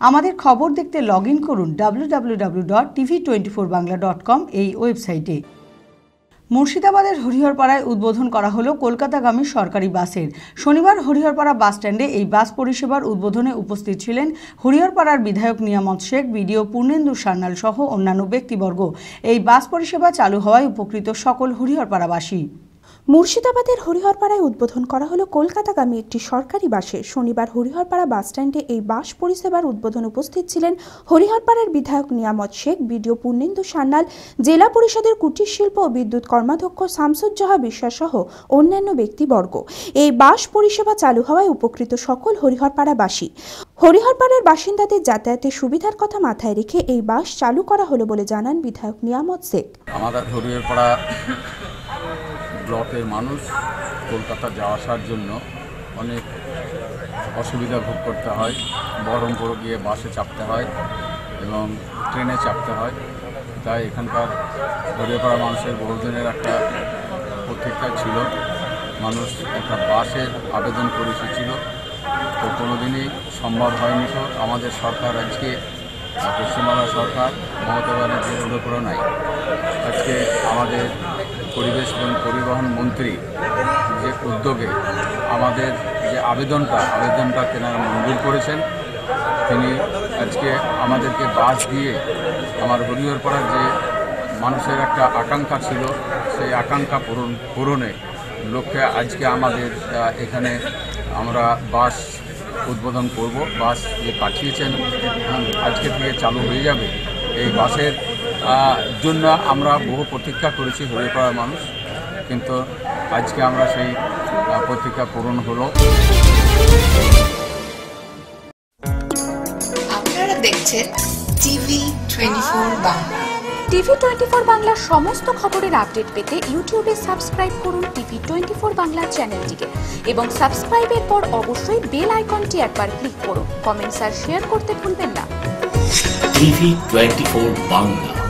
আমাদের খবর দেখতে লগ ইন করুন W dot TV twenty four Bangla dot com এই ওয়েবসাইটে মুর্শিদাবাদের হরিহরপাড়ায় উদ্বোধন করা হলো কলকাতাগামী সরকারি বাসের। শনিবার হরিহরপাড়া বাস স্ট্যান্ডে এই বাস পরিষেবার উদ্বোধনে উপস্থিত ছিলেন হরিহরপাড়ার বিধায়ক নিয়ামত শেখ, বিডিও পূর্ণেন্দু সান্যাল সহ অন্যান্য ব্যক্তিবর্গ। এই বাস পরিষেবা চালু হওয়ায় উপকৃত সকল হরিহরপাড়াবাসী। মুর্শিদাবাদের হরিহরপাড়ায় উদ্বোধন করা হলো কলকাতাগামী একটি সরকারি বাসে। শনিবার হরিহরপাড়া বাস স্ট্যান্ডে এই বাস পরিষেবার উদ্বোধন উপস্থিত ছিলেন হরিহরপাড়ার বিধায়ক নিয়ামত শেখ, বিডিও পূর্ণেন্দু সান্যাল, জেলা পরিষদের কুটির শিল্প ও বিদ্যুৎ কর্মাধ্যক্ষ শামসুজ্জাহা বিশ্বাস সহ অন্যান্য ব্যক্তিবর্গ। এই বাস পরিষেবা চালু হওয়ায় উপকৃত সকল হরিহরপাড়াবাসী। হরিহরপাড়ার বাসিন্দাদের যাতায়াতের সুবিধার কথা মাথায় রেখে এই বাস চালু করা হলো বলে জানান বিধায়ক নিয়ামত শেখ। আমাদের ব্লকের মানুষ কলকাতা যাওয়া আসার জন্য অনেক অসুবিধা ভোগ করতে হয়। বহরমপুর গিয়ে বাসে চাপতে হয় এবং ট্রেনে চাপতে হয়। তাই এখানকার হরিহরপাড়া মানুষের বহুদিনের একটা প্রতীক্ষা ছিল। মানুষ একটা বাসের আবেদন করে এসেছিল তো কোনোদিনই সম্ভব হয়নি তো আমাদের সরকার আজকে পশ্চিমবাংলা সরকার, মমতা ব্যানার্জির অনুপ্রেরণায়। আজকে আমাদের পরিবেশ এবং পরিবহন মন্ত্রী যে উদ্যোগে আমাদের যে আবেদনটা আবেদনটা তেনারা মঞ্জুর করেছেন। তিনি আজকে আমাদেরকে বাস দিয়ে আমার হরিহরপাড়ার যে মানুষের একটা আকাঙ্ক্ষা ছিল, সেই আকাঙ্ক্ষা পূরণ, পূরণে লক্ষ্যে আজকে আমাদের এখানে আমরা বাস উদ্বোধন করব। বাস যে পাঠিয়েছেন, আজকে থেকে চালু হয়ে যাবে। এই বাসের জন্য আমরা বহু প্রতীক্ষা করেছি হরিপাড়ার মানুষ। কিন্তু আজকে আমরা সেই প্রতীক্ষা পূরণ হলো। আপনারা দেখছেন TV twenty four Bangla. TV twenty four বাংলার সমস্ত খবরের আপডেট পেতে ইউটিউবে সাবস্ক্রাইব করুন টিভি টোয়েন্টি ফোর বাংলা চ্যানেলটিকে এবং সাবস্ক্রাইবের পর অবশ্যই বেল আইকনটি একবার ক্লিক করুন। কমেন্টস আর শেয়ার করতে ভুলবেন না। TV twenty four Bangla